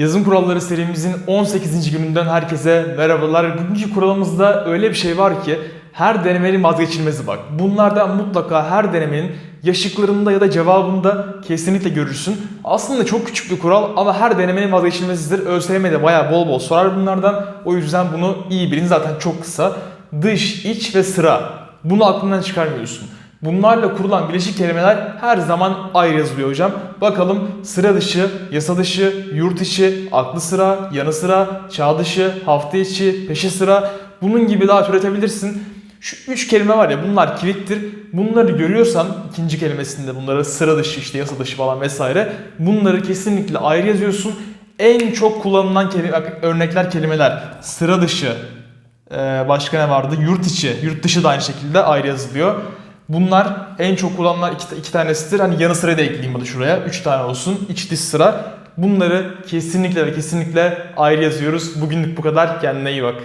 Yazım kuralları serimizin 18. gününden herkese merhabalar. Bugünkü kuralımızda öyle bir şey var ki her denemenin vazgeçilmezi bak. Bunlardan mutlaka her denemenin ya şıklarında ya da cevabında kesinlikle görürsün. Aslında çok küçük bir kural ama her denemenin vazgeçilmezidir. ÖSYM'de bayağı bol bol sorar bunlardan. O yüzden bunu iyi bilin zaten çok kısa. Dış, iç ve sıra. Bunu aklından çıkarmıyorsun. Bunlarla kurulan bileşik kelimeler her zaman ayrı yazılıyor hocam. Bakalım sıra dışı, yasa dışı, yurt içi, aklı sıra, yanı sıra, çağ dışı, hafta içi, peşi sıra bunun gibi daha türetebilirsin. Şu üç kelime var ya bunlar kilittir. Bunları görüyorsan ikinci kelimesinde bunları sıra dışı işte yasa dışı falan vesaire bunları kesinlikle ayrı yazıyorsun. En çok kullanılan kelime, örnekler kelimeler sıra dışı, başka ne vardı? Yurt içi, yurt dışı da aynı şekilde ayrı yazılıyor. Bunlar en çok kullanılan iki, iki tanesidir. Hani yanı sırayı da ekleyeyim hadi şuraya. Üç tane olsun. İç dış sıra. Bunları kesinlikle ve kesinlikle ayrı yazıyoruz. Bugünlük bu kadar. Kendine iyi bak.